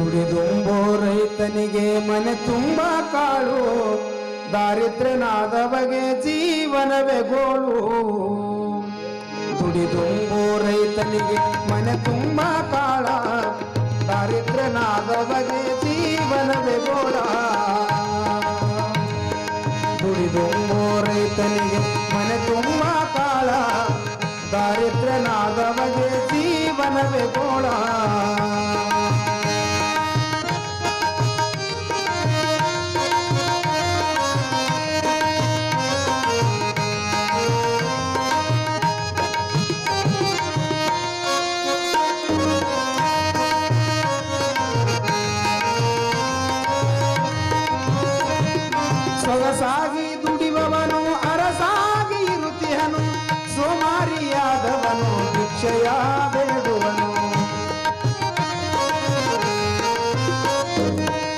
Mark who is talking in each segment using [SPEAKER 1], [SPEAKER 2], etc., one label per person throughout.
[SPEAKER 1] ದುಡಿದುಂಬೋ ರೈತನಿಗೆ ಮನೆ ತುಂಬ ಕಾಳು. ದಾರಿದ್ರ್ಯನಾದವಗೆ ಜೀವನವೇ ಗೋಳು. ದುಡಿದುಂಬೋ ರೈತನಿಗೆ ಮನೆ ತುಂಬ ಕಾಳ. ದಾರಿದ್ರ್ಯನಾದವಗೆ ಜೀವನವೇ ಗೋಳ. ದುಡಿದುಂಬೋ ರೈತನಿಗೆ ಮನೆ ತುಂಬ ಕಾಳ. ದಾರಿದ್ರ್ಯನಾದವಗೆ ಜೀವನವೇ ಗೋಳ. ಭಿಕ್ಷೆಯ ಬೇಡುವನು.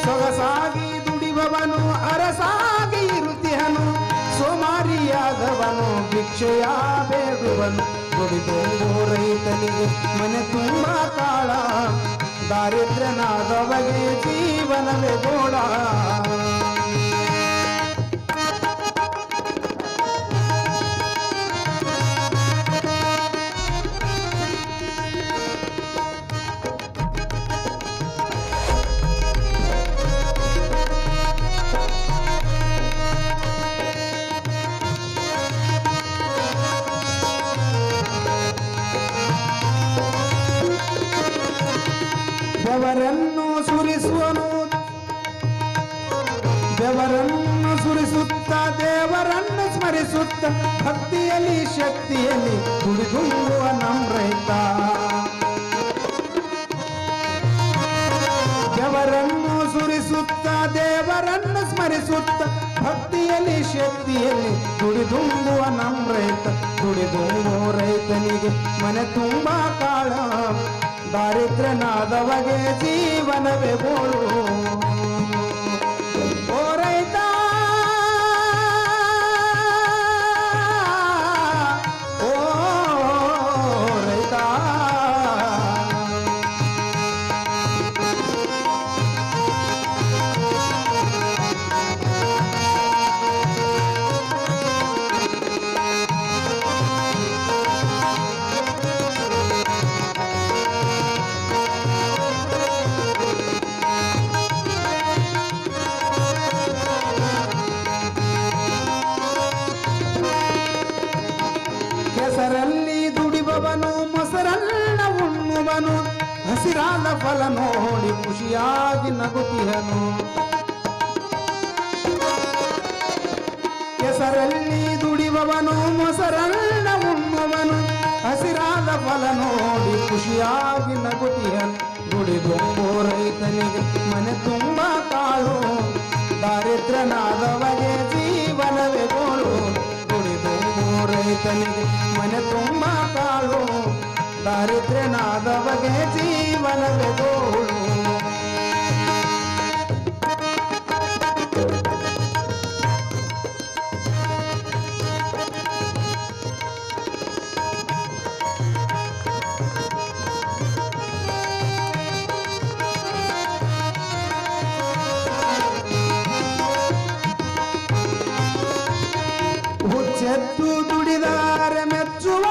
[SPEAKER 1] ಸೊಗಸಾಗಿ ದುಡಿವವನು, ಅರಸಾಗಿ ಇರುತ್ತಿಹನು. ಸೋಮಾರಿಯಾದವನು, ಭಿಕ್ಷೆಯ ಬೇಡುವನು. ದುಡಿದು ರೈತನಿಗೆ ಮನೆ ತುಂಬ ಕಾಳ ದಾರಿದ್ರ್ಯನಾದವಗೆ ಜೀವನವೇ ಗೋಳ. ಸುರಿಸುತ್ತ ದೇವರನ್ನು ಸ್ಮರಿಸುತ್ತ ಭಕ್ತಿಯಲ್ಲಿ, ಶಕ್ತಿಯಲ್ಲಿ ದುಡಿದುಂಬುವ ನಮ್ಮ ರೈತ. ಬೆವರನ್ನು ಸುರಿಸುತ್ತ ದೇವರನ್ನು ಸ್ಮರಿಸುತ್ತ ಭಕ್ತಿಯಲ್ಲಿ, ಶಕ್ತಿಯಲ್ಲಿ ದುಡಿದುಂಬುವ ನಮ್ಮ ರೈತ. ದುಡಿದುಂಬುವ ರೈತನಿಗೆ ಮನೆ ತುಂಬ ಕಾಳ. ದಾರಿದ್ರ್ಯನಾದವಗೆ ಜೀವನವೇ ಗೋಳು. ಉಣ್ಣುವನು ಹಸಿರಾದ ಫಲ ನೋಡಿ ಖುಷಿಯಾಗಿ ನಗುತ್ತಿಹನು. ಕೆಸರಲ್ಲಿ ದುಡಿಬವನು ಮೊಸರನ್ನ ಉಣ್ಣುವನು, ಹಸಿರಾದ ಫಲ ನೋಡಿ ಖುಷಿಯಾಗಿ ನಗುತ್ತಿಹನು. ದುಡಿದೊಂಬೋ ರೈತನಿಗೆ ಮನೆ ತುಂಬ ಕಾಳು ದಾರಿದ್ರನಾದವಗೆ ಜೀವನವೇ ಗೋಳು. ದುಡಿದೊಂಬೋ ರೈತನಿಗೆ ಮನೆ ತುಂಬ ಕಾಳು ದಾರಿದ್ರ್ಯನಾದವಗೆ ಜೀವನವೇ ಗೋಳು. ದುಡಿದಾರೆ ಮೆಚ್ಚು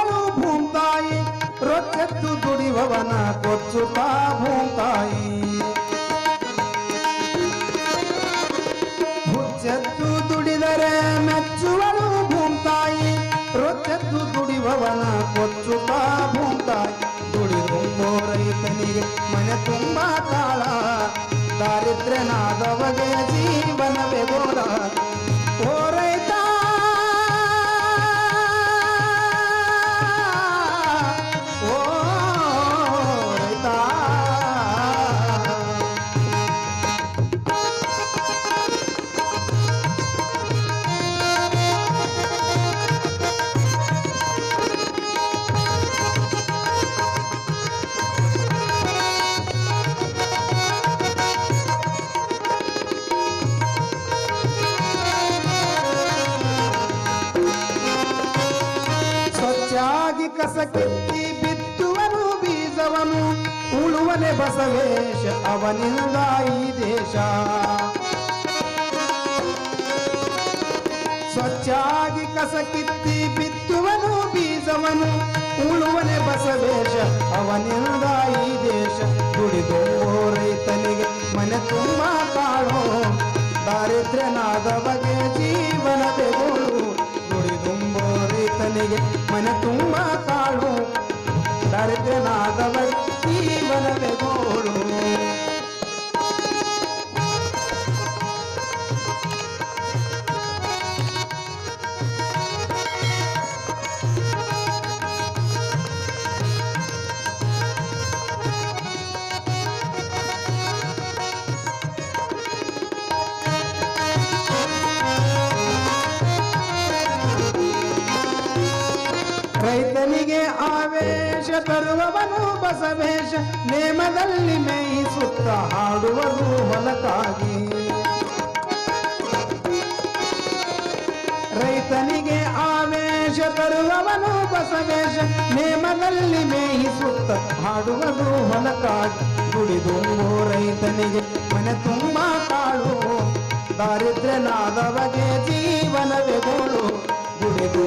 [SPEAKER 1] ರೊಚ್ಚೆತ್ತು ದುಡಿವವನ ಕೊಚ್ಚುತ್ತಾ ಭೂಮ್ತಾಯಿ ಹುಚ್ಚೆತ್ತು ದುಡಿದರೆ ಮೆಚ್ಚುವಳು ಭೂಮ್ತಾಯಿ ರೊಚ್ಚೆತ್ತು ದುಡಿವವನ ಕೊಚ್ಚುತ್ತಾ ಭೂಮ್ತಾಯಿ ದುಡಿದುಂಬೋ ರೈತನಿಗೆ ಮನೆ ತುಂಬ ತಾಳ ದಾರಿದ್ರ್ಯನಾದವಗೆ ಜೀವನವೇ ಕಸ ಕಿತ್ತಿ ಬಿತ್ತುವನು ಬೀಜವನು ಉಳುವನೆ ಬಸವೇಶ ಅವನಿಂದ ಈ ದೇಶ. ಸ್ವಚ್ಛಾಗಿ ಕಸ ಕಿತ್ತಿ ಬಿತ್ತುವನು ಬೀಜವನು ಉಳುವನೆ ಬಸವೇಶ ಅವನಿಂದ ಈ ದೇಶ. ದುಡಿದೋ ರೈತನಿಗೆ ಮನೆ ತುಂಬ ಕಾಣೋ ದಾರಿದ್ರ್ಯನಾದ ಬಗೆ ಜೀವನ ಬೆಗೋಳು ದುಡಿದುಂಬೋ ರೈತನಿಗೆ ಮನೆ ತುಂಬ ಕಾಳು ದಾರಿದ್ರ್ಯನಾದ ಬಗೆ ರೈತನಿಗೆ ಆವೇಶ ತರುವವನು ಬಸವೇಶ ನೇಮದಲ್ಲಿ ಮೇಯಿಸುತ್ತ ಹಾಡುವುದು ಹೊಲಕ್ಕಾಗಿ ರೈತನಿಗೆ ಆವೇಶ ತರುವವನು ಬಸವೇಶ ನೇಮದಲ್ಲಿ ಮೇಯಿಸುತ್ತ ಹಾಡುವುದು ಹೊಲಕ್ಕಾಗಿ ದುಡಿದು ರೈತನಿಗೆ ಮನೆ ತುಂಬ ಕಾಳು ದಾರಿದ್ರ್ಯನಾದವಗೆ ಜೀವನವೆಗೋಳು ಗೋಳು. ದುಡಿದು